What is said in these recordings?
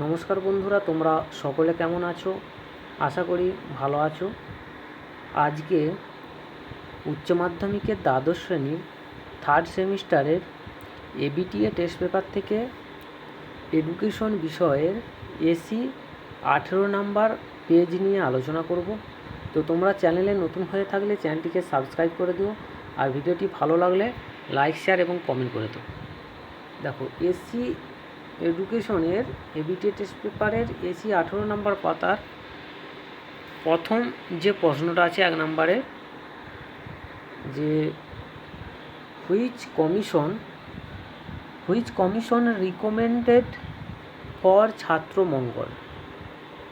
নমস্কার বন্ধুরা, তোমরা সকলে কেমন আছো? আশা করি ভালো আছো। আজকে উচ্চ মাধ্যমিকের দ্বাদশ শ্রেণির থার্ড সেমিস্টারের এবিটিএ টেস্ট পেপার থেকে এডুকেশন বিষয়ের এসি আঠেরো নাম্বার পেজ নিয়ে আলোচনা করব। তো তোমরা চ্যানেলে নতুন হয়ে থাকলে চ্যানেলটিকে সাবস্ক্রাইব করে দিও আর ভিডিওটি ভালো লাগলে লাইক শেয়ার এবং কমেন্ট করে দিও। দেখো এসি এডুকেশনের এবিটি পেপারের এসি আঠেরো নম্বর পাতার প্রথম যে প্রশ্নটা আছে এক নম্বরে, যে which commission which commission recommended for ছাত্রমঙ্গল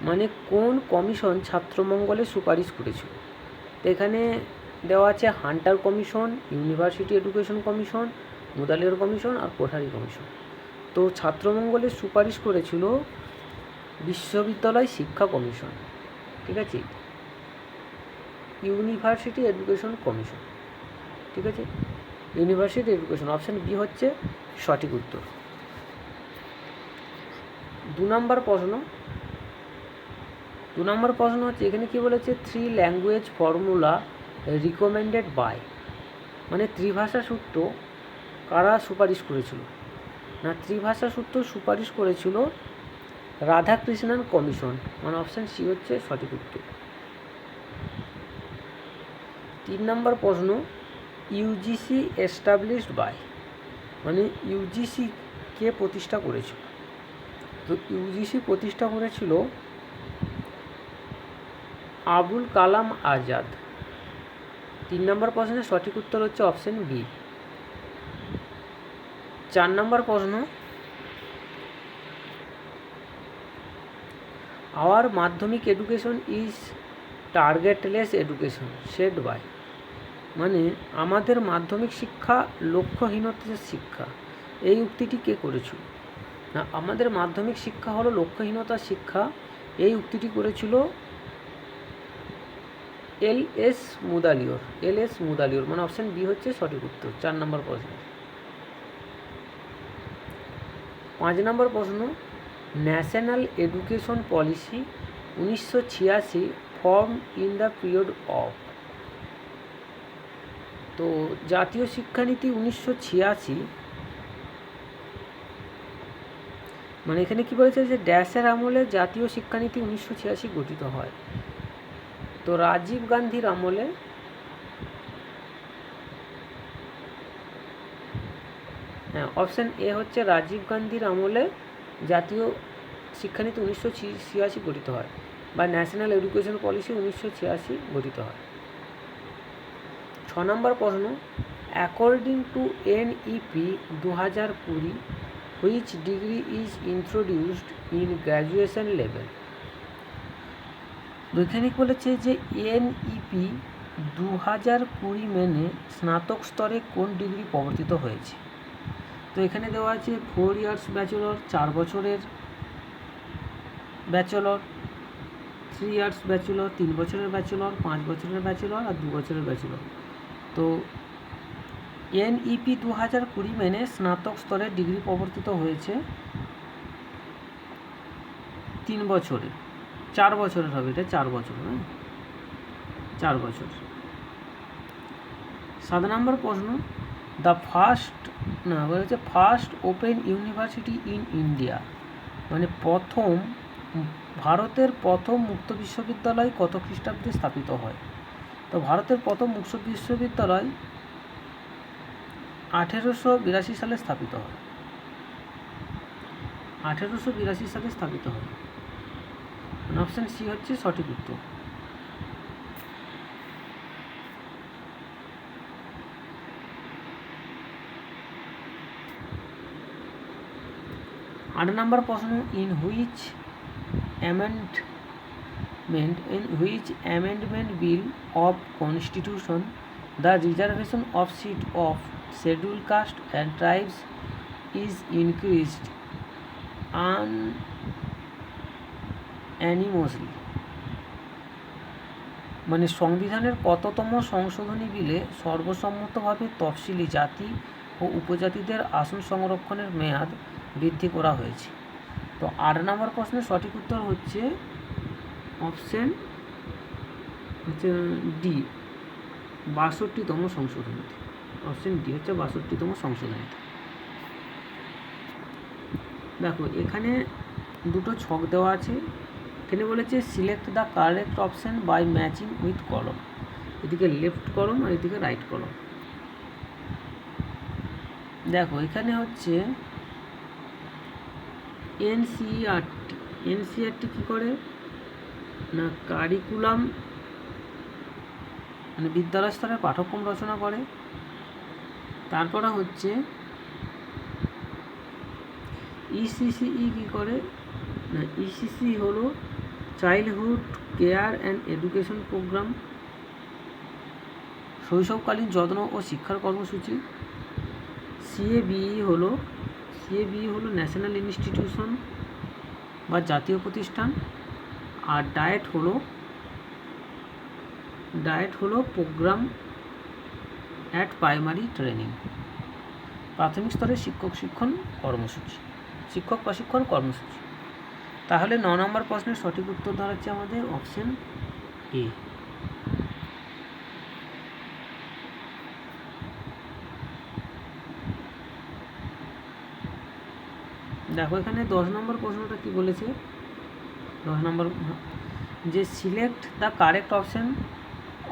মানে কোন কমিশন ছাত্রমঙ্গলে সুপারিশ করেছিল তো এখানে দেওয়া আছে Hunter commission, university education commission Mudaliar commission আর কোঠারি কমিশন। তো ছাত্রমঙ্গলের সুপারিশ করেছিল বিশ্ববিদ্যালয় শিক্ষা কমিশন, ঠিক আছে? ইউনিভার্সিটি এডুকেশন কমিশন, ঠিক আছে? ইউনিভার্সিটি এডুকেশন, অপশান বি হচ্ছে সঠিক উত্তর। দু নম্বর প্রশ্ন, দু নম্বর প্রশ্ন হচ্ছে, এখানে কি বলেছে? Three language formula recommended by মানে ত্রিভাষা সূত্র কারা সুপারিশ করেছিল? না ত্রিভাষা সূত্র সুপারিশ করেছিল রাধাকৃষ্ণন কমিশন। মানে অপশান সি হচ্ছে সঠিক উত্তর। তিন নম্বর প্রশ্ন ইউজিসি এস্টাবলিশড বাই মানে ইউজিসি কে প্রতিষ্ঠা করেছিল? তো ইউজিসি প্রতিষ্ঠা করেছিল আবুল কালাম আজাদ। তিন নম্বর প্রশ্নের সঠিক উত্তর হচ্ছে অপশান বি চার নম্বর প্রশ্ন। Our Madhyamik education is targetless education said by মানে আমাদের মাধ্যমিক শিক্ষা লক্ষ্যহীনতার শিক্ষা, এই উক্তিটি কে করেছিল? না, আমাদের মাধ্যমিক শিক্ষা হলো লক্ষ্যহীনতার শিক্ষা, এই উক্তিটি করেছিল এল এস মুদালিওর, এল এস মুদালিওর মানে অপশান বি হচ্ছে সঠিক উত্তর, চার নম্বর প্রশ্ন। পাঁচ নম্বর প্রশ্ন ন্যাশনাল এডুকেশন পলিসি উনিশশো ছিয়াশি form in the period of তো জাতীয় শিক্ষানীতি উনিশশো ছিয়াশি মানে এখানে কি বলেছে যে ড্যাশের আমলে জাতীয় শিক্ষানীতি উনিশশো ছিয়াশি গঠিত হয়। তো রাজীব গান্ধীর আমলে হ্যাঁ অপশান এ হচ্ছে রাজীব গান্ধীর আমলে জাতীয় শিক্ষানীতি উনিশশো ছিয়াশি গঠিত হয় বা ন্যাশনাল এডুকেশন পলিসি উনিশশো ছিয়াশি গঠিত হয়। ছ নম্বর প্রশ্ন অ্যাকর্ডিং টু এনইপি দু হাজার কুড়ি which degree is introduced in graduation level বৈজ্ঞানিক বলেছে যে এনইপি দু হাজার কুড়ি মেনে স্নাতক স্তরে কোন ডিগ্রি প্রবর্তিত হয়েছে? তো এখানে দেওয়া আছে ফোর ইয়ার্স ব্যাচেলর চার বছরের ব্যাচেলর থ্রি ইয়ার্স ব্যাচেলর তিন বছরের ব্যাচেলর পাঁচ বছরের ব্যাচেলর আর দু বছরের ব্যাচেলর তো এনইপি দু হাজার কুড়ি মেনে স্নাতক স্তরে ডিগ্রি প্রবর্তিত হয়েছে তিন বছরে। চার বছরের হবে, এটা চার বছর হ্যাঁ? চার বছর। সাত নম্বর প্রশ্ন দ্য ফার্স্ট না, বলেছে first open university in India মানে প্রথম, ভারতের প্রথম মুক্ত বিশ্ববিদ্যালয় কত খ্রিস্টাব্দে স্থাপিত হয়? তো ভারতের প্রথম মুক্ত বিশ্ববিদ্যালয় আঠেরোশো বিরাশি সালে স্থাপিত হয়। আঠেরোশো বিরাশি সালে স্থাপিত হয়। অপশান সি হচ্ছে সঠিক উত্তর। আট নম্বর প্রশ্ন in which amendment in which amendment bill of constitution the reservation of seat of schedule caste and and is increased un unanimously. মানে সংবিধানের কততম সংশোধনী বিলে সর্বসম্মতভাবে তফসিলি জাতি ও উপজাতিদের আসন সংরক্ষণের মেয়াদ বৃদ্ধি করা হয়েছে। তো আট নম্বর প্রশ্নের সঠিক উত্তর হচ্ছে অপশন হচ্ছে ডি বাষট্টিতম সংশোধনীতে। অপশন ডি হচ্ছে বাষট্টিতম সংশোধনীতে। দেখো, এখানে দুটো ছক দেওয়া আছে। এখানে বলেছে select the correct option by matching with column এদিকে লেফট কলম আর এদিকে রাইট কলম দেখো, এখানে হচ্ছে এনসিআরটি এনসিআরটি কী করে? না কারিকুলাম মানে বিদ্যালয় স্তরে পাঠ্যক্রম রচনা করে। তারপরে হচ্ছে ইসিসিই কী করে? না ইসিসি হলো childhood care and education programme শৈশবকালীন যত্ন ও শিক্ষার কর্মসূচি। সিএবিই হলো সিএবিই হলো ন্যাশনাল ইনস্টিটিউশন বা জাতীয় প্রতিষ্ঠান। আর ডায়েট হলো ডায়েট হলো প্রোগ্রাম অ্যাট প্রাইমারি ট্রেনিং। প্রাথমিক স্তরে শিক্ষক শিক্ষণ কর্মসূচি। শিক্ষক প্রশিক্ষণ কর্মসূচি। তাহলে ন নম্বর প্রশ্নের সঠিক উত্তর দাঁড়াচ্ছে আমাদের অপশন এ দেখো, এখানে দশ নম্বর প্রশ্নটা কি বলেছে? দশ নম্বর, যে select the correct option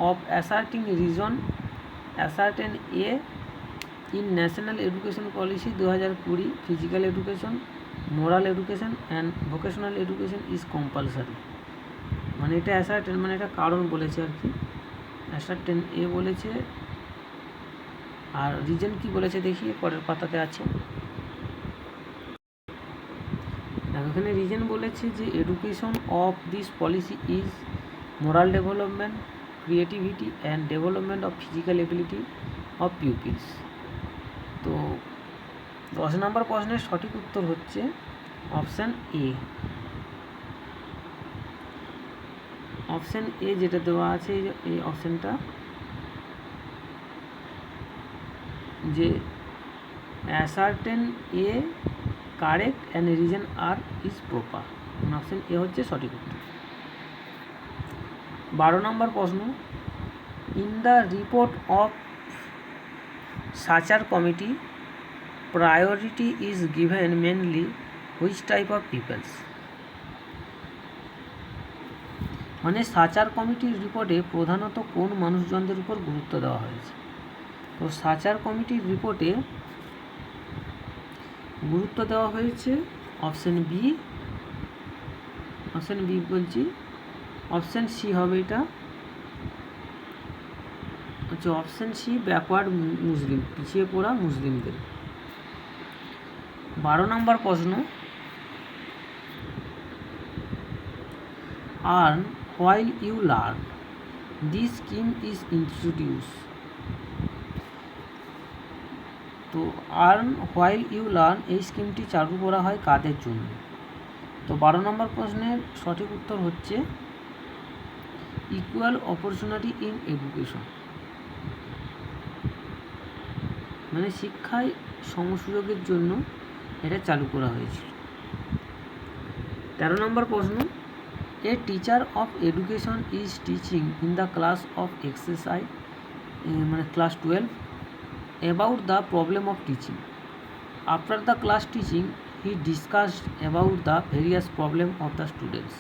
of asserting reason assertion A in national education policy দু হাজার কুড়ি physical education moral education and vocational education is compulsory মানে এটা অ্যাসার্টেন মানে এটা কারণ বলেছে আর কি। অ্যাসার্টেন এ বলেছে, আর রিজন কি বলেছে দেখি, পরের পাতাতে আছে। এখানে রিজন বলেছে যে education of this policy is moral development creativity and development of physical ability of pupils তো দশ নম্বর প্রশ্নের সঠিক উত্তর হচ্ছে অপশান এ অপশান এ যেটা দেওয়া আছে, এই অপশানটা যে assertion A correct and reason R is proper. Option A হচ্ছে সঠিক উত্তর। বারো নম্বর প্রশ্ন। In the report of Sachar committee, priority is given mainly which type of peoples? মানে সাচার কমিটির রিপোর্টে প্রধানত কোন মানুষজনদের উপর গুরুত্ব দেওয়া হয়েছে? তো সাচার কমিটির রিপোর্টে গুরুত্ব দেওয়া হয়েছে। অপশান বি অপশান বি বলছি। অপশান সি হবে এটা। হচ্ছে অপশান সি ব্যাকওয়ার্ড মুসলিম, পিছিয়ে পড়া মুসলিমদের। বারো নম্বর প্রশ্ন। Earn while you learn this scheme is introduce তো আর্ন হোয়াইল ইউ লার্ন এই স্কিমটি চালু করা হয় কাদের জন্য? তো বারো নম্বর প্রশ্নের সঠিক উত্তর হচ্ছে ইকুয়াল অপরচুনিটি ইন এডুকেশন মানে শিক্ষায় সমসুযোগের জন্য এটা চালু করা হয়েছিল তেরো নম্বর প্রশ্ন a teacher of education is teaching in the class of exercise মানে class twelve about the problem of teaching after the class teaching he discussed about the various problem of the students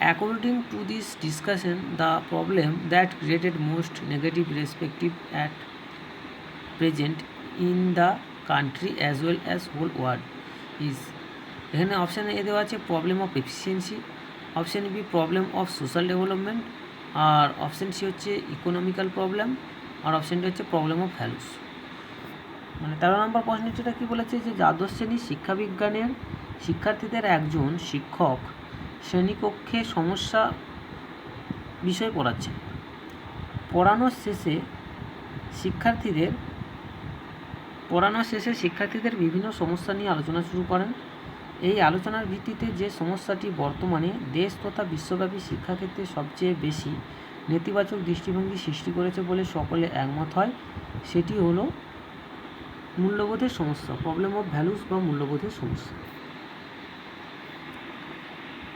according to this discussion the problem that created most negative respective at present in the country as well as whole world is এখানে option A দেওয়া আছে problem of efficiency option B problem of social development R option C হচ্ছে economical problem আর অপশানটি হচ্ছে problem of values মানে তেরো নম্বর প্রশ্নটিটা কী বলেছে যে দ্বাদশ শ্রেণির শিক্ষাবিজ্ঞানের শিক্ষার্থীদের একজন শিক্ষক শ্রেণীকক্ষে সমস্যা বিষয় পড়াচ্ছেন। পড়ানোর শেষে শিক্ষার্থীদের, পড়ানোর শেষে শিক্ষার্থীদের বিভিন্ন সমস্যা নিয়ে আলোচনা শুরু করেন। এই আলোচনার ভিত্তিতে যে সমস্যাটি বর্তমানে দেশ তথা বিশ্বব্যাপী শিক্ষাক্ষেত্রে সবচেয়ে বেশি নেতিবাচক দৃষ্টিভঙ্গি সৃষ্টি করেছে বলে সকলে একমত হয়, সেটি হলো মূল্যবোধের সমস্যা প্রবলেম অফ ভ্যালুস বা মূল্যবোধের সমস্যা।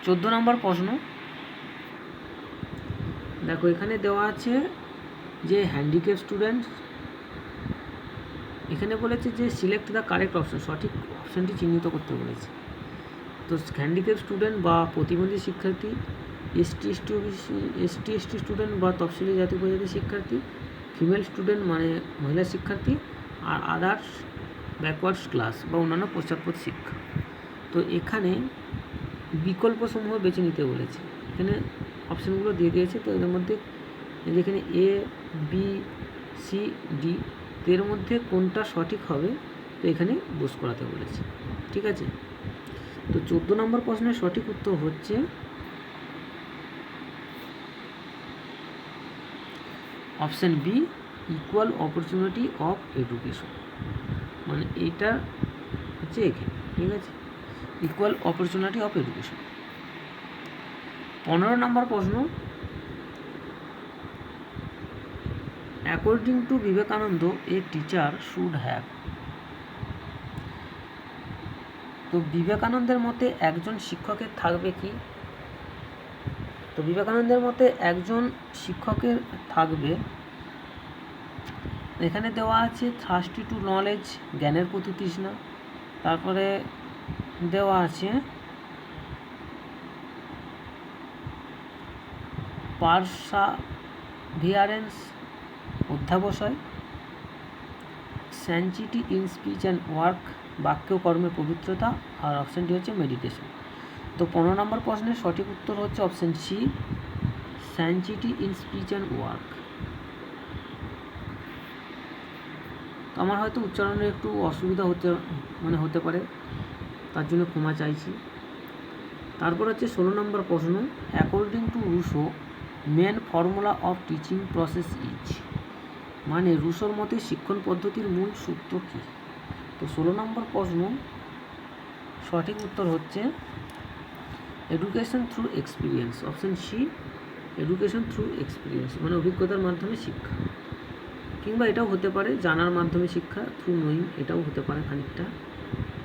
চোদ্দ নম্বর প্রশ্ন। দেখো, এখানে দেওয়া আছে যে হ্যান্ডিক্যাপ স্টুডেন্টস এখানে বলেছে যে সিলেক্ট দ্য কারেক্ট অপশন সঠিক অপশানটি চিহ্নিত করতে বলেছে। তো হ্যান্ডিক্যাপ স্টুডেন্ট বা প্রতিবন্ধী শিক্ষার্থী এসটি এসটি এসটি স্টুডেন্ট বা তফসিলি জাতি উপজাতি শিক্ষার্থী ফিমেল স্টুডেন্ট মানে মহিলা শিক্ষার্থী আর আদার্স ব্যাকওয়ার্ডস ক্লাস বা অন্যান্য পশ্চাৎপদ শিক্ষা। তো এখানে বিকল্পসমূহ বেছে নিতে বলেছে। এখানে অপশানগুলো দিয়ে দিয়েছে। তো এদের মধ্যে যেখানে এ বি সি ডি এর মধ্যে কোনটা সঠিক হবে, তো এখানে বোস করাতে বলেছে। ঠিক আছে? তো চোদ্দ নম্বর প্রশ্নের সঠিক উত্তর হচ্ছে option B equal opportunity of education মানে এটা হচ্ছে এখানে, ঠিক আছে? ইকুয়াল অপরচুনিটি অফ এডুকেশন পনেরো নম্বর প্রশ্ন। According to Vivekananda a teacher should have তো বিবেকানন্দের মতে একজন শিক্ষকের থাকবে কি? তো বিবেকানন্দের মতে একজন শিক্ষকের থাকবে এখানে দেওয়া আছে থার্স্টি টু নলেজ জ্ঞানের প্রতি তৃষ্ণা। তারপরে দেওয়া আছে পারসাভিয়ারেন্স অধ্যাবসায় sanctity in speech and work বাক্য কর্মের পবিত্রতা। আর অপশানটি হচ্ছে মেডিটেশন তো পনেরো নম্বর প্রশ্নের সঠিক উত্তর হচ্ছে option C sanctity in speech and work আমার হয়তো উচ্চারণে একটু অসুবিধা হতে মানে হতে পারে, তার জন্য ক্ষমা চাইছি। তারপর হচ্ছে ষোলো নম্বর প্রশ্ন according to Rousseau main formula of teaching process is মানে রুশোর মতে শিক্ষণ পদ্ধতির মূল সূত্র কী? তো ষোলো নম্বর প্রশ্ন, সঠিক উত্তর হচ্ছে education through experience option C education through experience মানে অভিজ্ঞতার মাধ্যমে শিক্ষা। কিংবা এটাও হতে পারে জানার মাধ্যমে শিক্ষা থ্রু নোয়িং এটাও হতে পারে খানিকটা,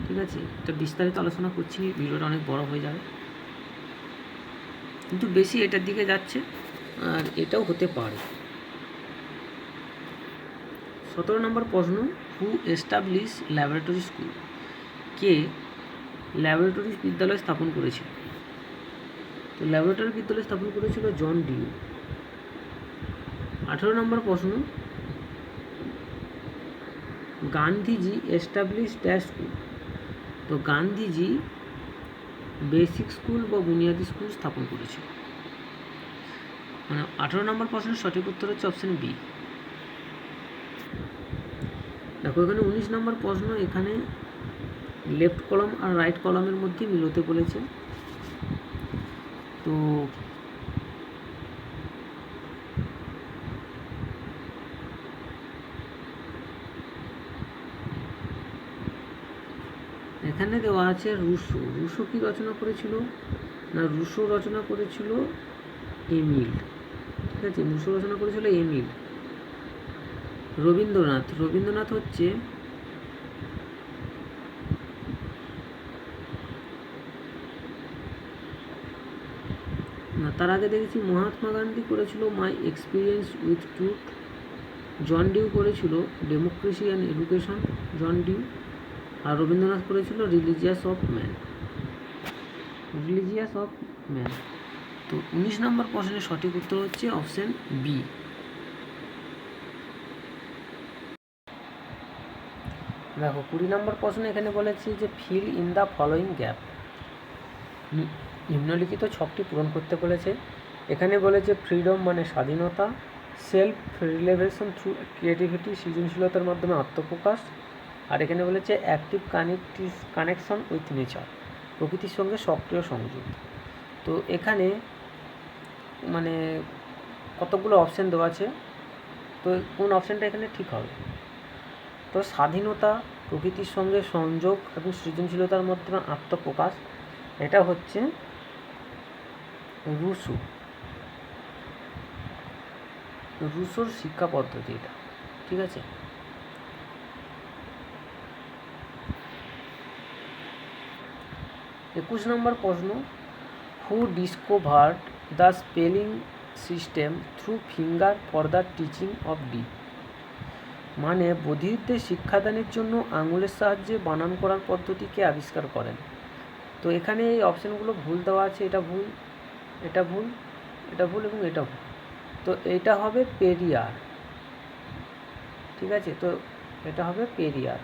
ঠিক আছে? এটা বিস্তারিত আলোচনা করছি, ভিডিওটা অনেক বড় হয়ে যাবে। কিন্তু বেশি এটার দিকে যাচ্ছে, আর এটাও হতে পারে। সতেরো নম্বর প্রশ্ন হু এস্টাবলিশ ল্যাবরেটরি স্কুল কে ল্যাবরেটরি বিদ্যালয় স্থাপন করেছিল তো ল্যাবরেটরি বিদ্যালয় স্থাপন করেছিল জন ডিউ। আঠেরো নম্বর প্রশ্ন গান্ধীজি এস্টাবলিশ ড্যাশ স্কুল তো গান্ধীজি বেসিক স্কুল বা বুনিয়াদি স্কুল স্থাপন করেছিল। মানে আঠেরো নম্বর প্রশ্নের সঠিক উত্তর হচ্ছে অপশান বি দেখো, এখানে উনিশ নম্বর প্রশ্ন এখানে লেফট কলম আর রাইট কলমের মধ্যে মিলতে বলেছে। তো এখানে দেওয়া আছে রুশো। রুশো কি রচনা করেছিল? না, রুশো রচনা করেছিল এমিল। ঠিক আছে, রুশো রচনা করেছিল এমিল। রবীন্দ্রনাথ। রবীন্দ্রনাথ হচ্ছে না, তার আগে দেখেছি, মহাত্মা গান্ধী করেছিল my experience with truth John Dewey করেছিল democracy and education John Dewey. আর রবীন্দ্রনাথ করেছিল religious of man religious of man তো উনিশ নম্বর প্রশ্নের সঠিক উত্তর হচ্ছে অপশান বি দেখো, কুড়ি নম্বর প্রশ্ন এখানে বলেছি যে fill in the following gap নিম্নলিখিত ছকটি পূরণ করতে বলেছে। এখানে বলেছে ফ্রিডম মানে স্বাধীনতা সেলফ রিলেভেশন থ্রু ক্রিয়েটিভিটি সৃজনশীলতার মাধ্যমে আত্মপ্রকাশ আর এখানে বলেছে active connect connection with nature প্রকৃতির সঙ্গে সক্রিয় সংযোগ। তো এখানে মানে কতগুলো অপশান দেওয়া আছে? তো কোন অপশানটা এখানে ঠিক হবে? তো স্বাধীনতা, প্রকৃতির সঙ্গে সংযোগ এবং সৃজনশীলতার মাধ্যমে আত্মপ্রকাশ, এটা হচ্ছে রুশো। রুশোর শিক্ষা পদ্ধতি এটা, ঠিক আছে? একুশ নম্বর প্রশ্ন who discovered the spelling system through finger for the teaching of the মানে বধিরদের শিক্ষাদানের জন্য আঙুলের সাহায্যে বানান করার পদ্ধতিকে আবিষ্কার করেন। তো এখানে এই অপশানগুলো ভুল দেওয়া আছে, এটা ভুল এটা ভুল এটা ভুল এবং এটা ভুল। তো এটা হবে পেরিয়ার, ঠিক আছে? তো এটা হবে পেরিয়ার।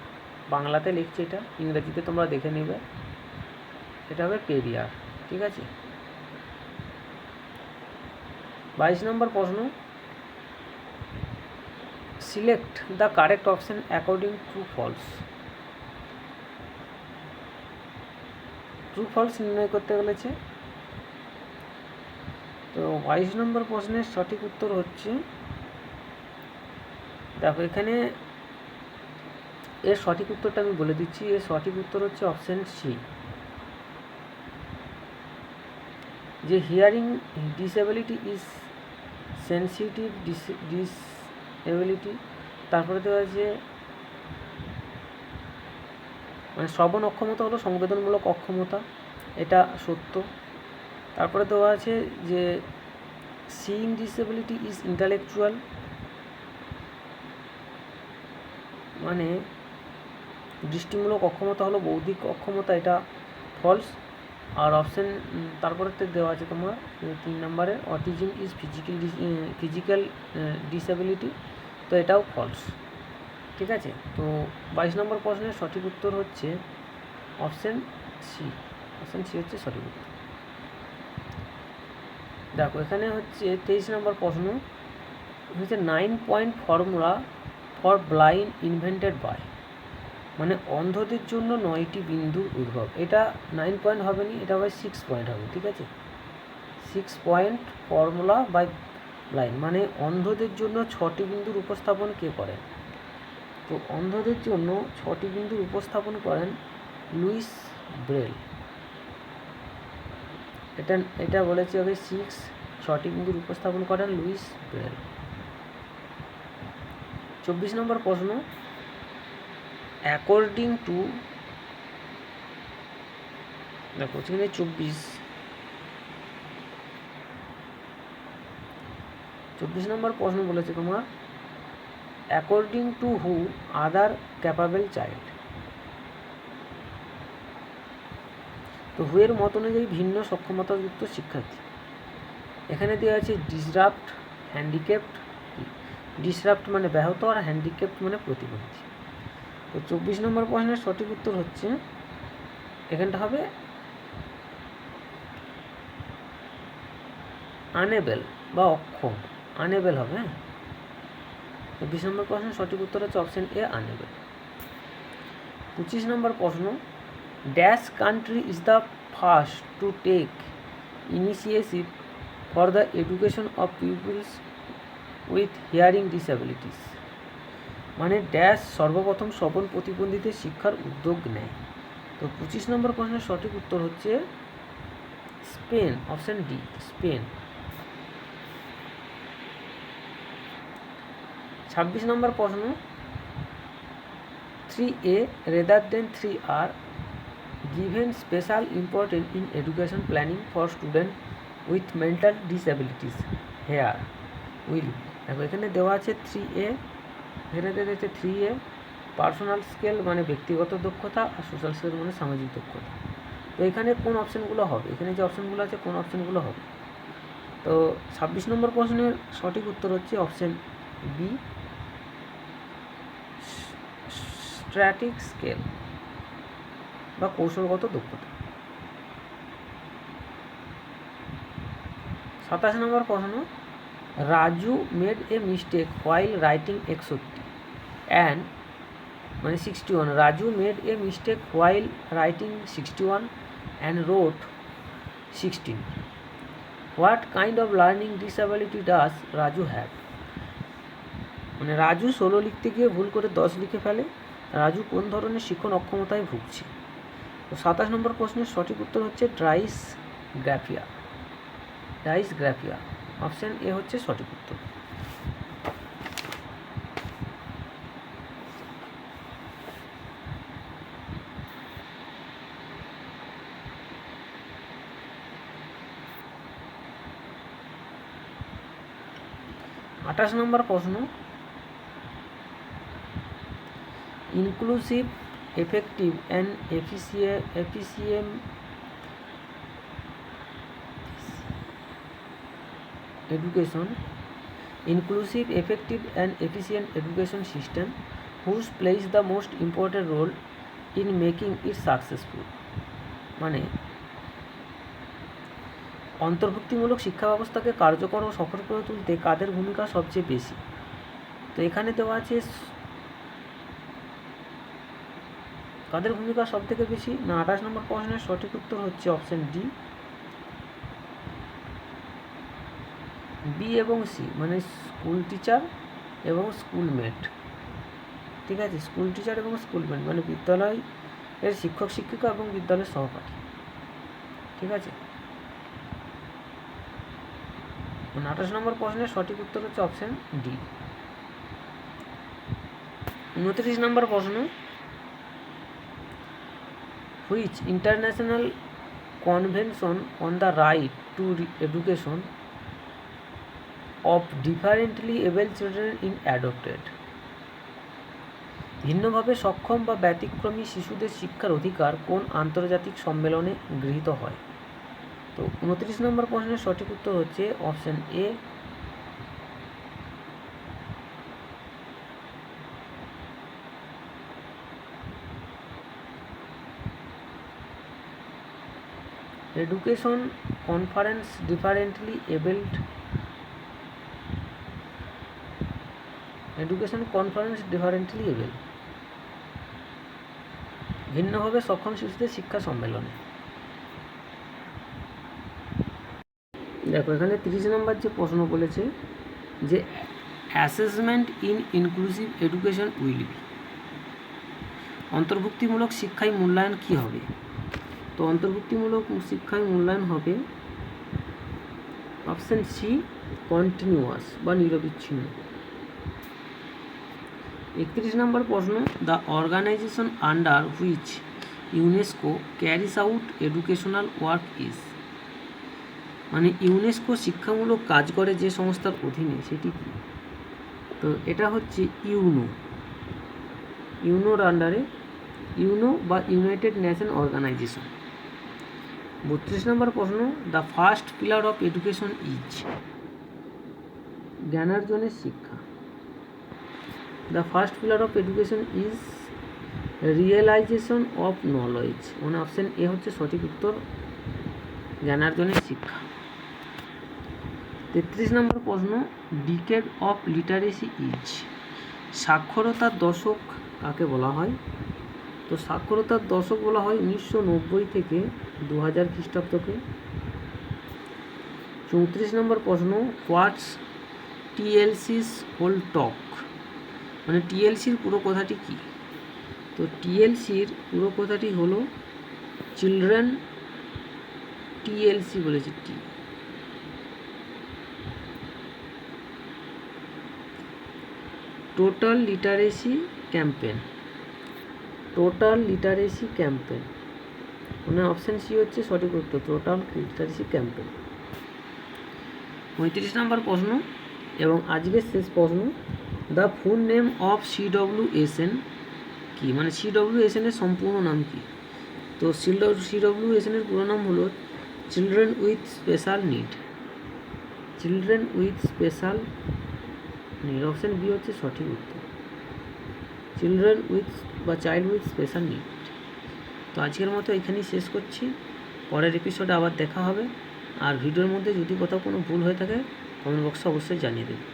বাংলাতে লিখছে এটা, ইংরেজিতে তোমরা দেখে নেবে। এটা হবে কেরিয়ার ঠিক আছে? বাইশ নম্বর প্রশ্ন। Select the correct option according to false true false নির্ণয় করতে বলেছে তো বাইশ নম্বর প্রশ্নের সঠিক উত্তর হচ্ছে, দেখো এখানে এর সঠিক উত্তরটা আমি বলে দিচ্ছি, এর সঠিক উত্তর হচ্ছে অপশান সি যে hearing disability is sensitive disability তারপরে দেওয়া আছে মানে শ্রবণ অক্ষমতা হলো সংবেদনমূলক অক্ষমতা, এটা সত্য। তারপরে দেওয়া আছে যে সিইং ডিসএবিলিটি ইজ ইন্টালেকচুয়াল মানে দৃষ্টিমূলক অক্ষমতা হলো বৌদ্ধিক অক্ষমতা, এটা ফলস আর অপশান তারপরে দেওয়া আছে তোমার তিন নম্বরে autism is physical physical disability তো এটাও ফলস ঠিক আছে? তো বাইশ নম্বর প্রশ্নের সঠিক উত্তর হচ্ছে অপশান সি অপশান সি হচ্ছে সঠিক উত্তর। দেখো, এখানে হচ্ছে তেইশ নম্বর প্রশ্ন, হচ্ছে nine point formula for blind invented by মানে অন্ধদের জন্য নয়টি বিন্দুর উদ্ভব। এটা নাইন পয়েন্ট হবে নি এটা হবে সিক্স পয়েন্ট হবে, ঠিক আছে? Six point formula by line মানে অন্ধদের জন্য ছটি বিন্দুর উপস্থাপন কে করেন? তো অন্ধদের জন্য ছটি বিন্দুর উপস্থাপন করেন লুইস ব্রেল। এটা এটা বলেছি হবে সিক্স ছটি বিন্দুর উপস্থাপন করেন লুইস ব্রেল। চব্বিশ নম্বর প্রশ্ন অ্যাকর্ডিং টু দেখো সেখানে চব্বিশ। চব্বিশ নম্বর প্রশ্ন বলেছে তোমার according to who other capable child তো হুয়ের মত অনুযায়ী ভিন্ন সক্ষমতাযুক্ত শিক্ষার্থী। এখানে দেওয়া আছে ডিসরাপ্ট হ্যান্ডিক্যাপ্ট ডিসরাপ্ট মানে ব্যাহত আর হ্যান্ডিক্যাপ্ট মানে প্রতিবন্ধী। তো চব্বিশ নম্বর প্রশ্নের সঠিক উত্তর হচ্ছে, এখানটা হবে আনেবেল বা অক্ষম। আনেবেল হবে হ্যাঁ? চব্বিশ নম্বর প্রশ্নের সঠিক উত্তর হচ্ছে অপশন এ আনেবেল পঁচিশ নম্বর প্রশ্ন dash country is the first to take initiative for the education of peoples with hearing disabilities মানে ড্যাশ সর্বপ্রথম শ্রবণ প্রতিবন্ধীদের শিক্ষার উদ্যোগ নেয়। তো পঁচিশ নম্বর প্রশ্নের সঠিক উত্তর হচ্ছে স্পেন, অপশান ডি, স্পেন। ছাব্বিশ নম্বর প্রশ্ন, three A rather than three R given special important in education planning for student with mental disabilities here will দেখো এখানে দেওয়া আছে থ্রি এ এখানে দেওয়া আছে থ্রি এ পার্সোনাল স্কেল মানে ব্যক্তিগত দক্ষতা আর সোশ্যাল স্কেল মানে সামাজিক দক্ষতা। তো এখানে কোন অপশানগুলো হবে? এখানে যে অপশানগুলো আছে, কোন অপশানগুলো হবে? তো ছাব্বিশ নম্বর প্রশ্নের সঠিক উত্তর হচ্ছে অপশান বি স্ট্র্যাটিক স্কেল বা কৌশলগত দক্ষতা। সাতাশ নম্বর প্রশ্ন, Raju made a mistake while writing একষট্টি অ্যান্ড মানে sixty one Raju made a mistake while writing sixty one and wrote sixteen what kind of learning disability does Raju have মানে রাজু ষোলো লিখতে গিয়ে ভুল করে দশ লিখে ফেলে। রাজু কোন ধরনের শিক্ষণ অক্ষমতায় ভুগছে? তো সাতাশ নম্বর প্রশ্নের সঠিক উত্তর হচ্ছে ড্রাইস গ্রাফিয়া ডাইস গ্রাফিয়া অপশান এ হচ্ছে সঠিক উত্তর। আঠাশ নম্বর প্রশ্ন inclusive effective and efficient efficient education inclusive effective and efficient education system whose plays the most important role in making it successful মানে অন্তর্ভুক্তিমূলক শিক্ষা ব্যবস্থাকে কার্যকর ও সফল করে তুলতে কাদের ভূমিকা সবচেয়ে বেশি? তো এখানে দেওয়া আছে কাদের ভূমিকা সব থেকে বেশি? না, আঠাশ নম্বর প্রশ্নের সঠিক উত্তর হচ্ছে অপশন ডি। বি এবং সি মানে স্কুল টিচার এবং স্কুলমেট ঠিক আছে, স্কুল টিচার এবং স্কুলমেট মানে বিদ্যালয় এর শিক্ষক, শিক্ষিকা এবং বিদ্যালয়ের সহপাঠী। ঠিক আছে মানে আঠাশ নম্বর প্রশ্নের সঠিক উত্তর হচ্ছে অপশন ডি উনত্রিশ নম্বর প্রশ্ন which international convention on the right to education of differently able children in adopted ভিন্নভাবে সক্ষম বা ব্যতিক্রমী শিশুদের শিক্ষার অধিকার কোন আন্তর্জাতিক সম্মেলনে গৃহীত হয়? তো উনত্রিশ নম্বর প্রশ্নের সঠিক উত্তর হচ্ছে option A. Education conference differently abled education conference differently able ভিন্নভাবে সক্ষম শিশুদের শিক্ষা সম্মেলনে। দেখো, এখানে তিরিশ নম্বর যে প্রশ্ন বলেছে যে assessment in inclusive education will be অন্তর্ভুক্তিমূলক শিক্ষায় মূল্যায়ন কী হবে? তো অন্তর্ভুক্তিমূলক শিক্ষায় মূল্যায়ন হবে অপশান সি কন্টিনিউয়াস বা নিরবিচ্ছিন্ন। একত্রিশ নম্বর প্রশ্ন the organization under which UNESCO carries out educational work is মানে ইউনেস্কো শিক্ষামূলক কাজ করে যে সংস্থার অধীনে, সেটি কি? তো এটা হচ্ছে ইউনো। ইউনোর আন্ডারে ইউনো বা ইউনাইটেড নেশন অর্গানাইজেশন বত্রিশ নম্বর প্রশ্ন the first pillar of education is জ্ঞানার্জনের শিক্ষা। The first pillar of education is realization of knowledge মানে অপশান এ হচ্ছে সঠিক উত্তর, জ্ঞানার্জনের শিক্ষা। তেত্রিশ নম্বর প্রশ্ন ডিকেড অফ লিটারেসি ইজ সাক্ষরতার দশক কাকে বলা হয়? তো সাক্ষরতার দশক বলা হয় উনিশশো নব্বই থেকে দু হাজার খ্রিস্টাব্দকে। চৌত্রিশ নম্বর প্রশ্ন হোয়াটস টিএলসিস হোল টক মানে টিএলসির পুরো কথাটি কী? তো টিএলসির পুরো কথাটি হলো চিলড্রেন টিএলসি বলেছে T. Total literacy campaign total literacy campaign মানে অপশান সি হচ্ছে সঠিক উত্তর টোটাল লিটারেসি ক্যাম্পেন পঁয়ত্রিশ নম্বর প্রশ্ন এবং আজকের শেষ প্রশ্ন the full name of C W S N কী? মানে সি ডব্লিউ এস এনের সম্পূর্ণ নাম কী? তো সি ডব্লিউ এস এনের পুরো নাম হলো children with special need children with special need option B হচ্ছে সঠিক উত্তর। চিলড্রেন উইথ বা চাইল্ড উইথ স্পেশাল নিড তো আজকের মতো এখানেই শেষ করছি। পরের এপিসোড আবার দেখা হবে। আর ভিডিওর মধ্যে যদি কোথাও কোনো ভুল হয়ে থাকে কমেন্ট বক্সে অবশ্যই জানিয়ে দেবে।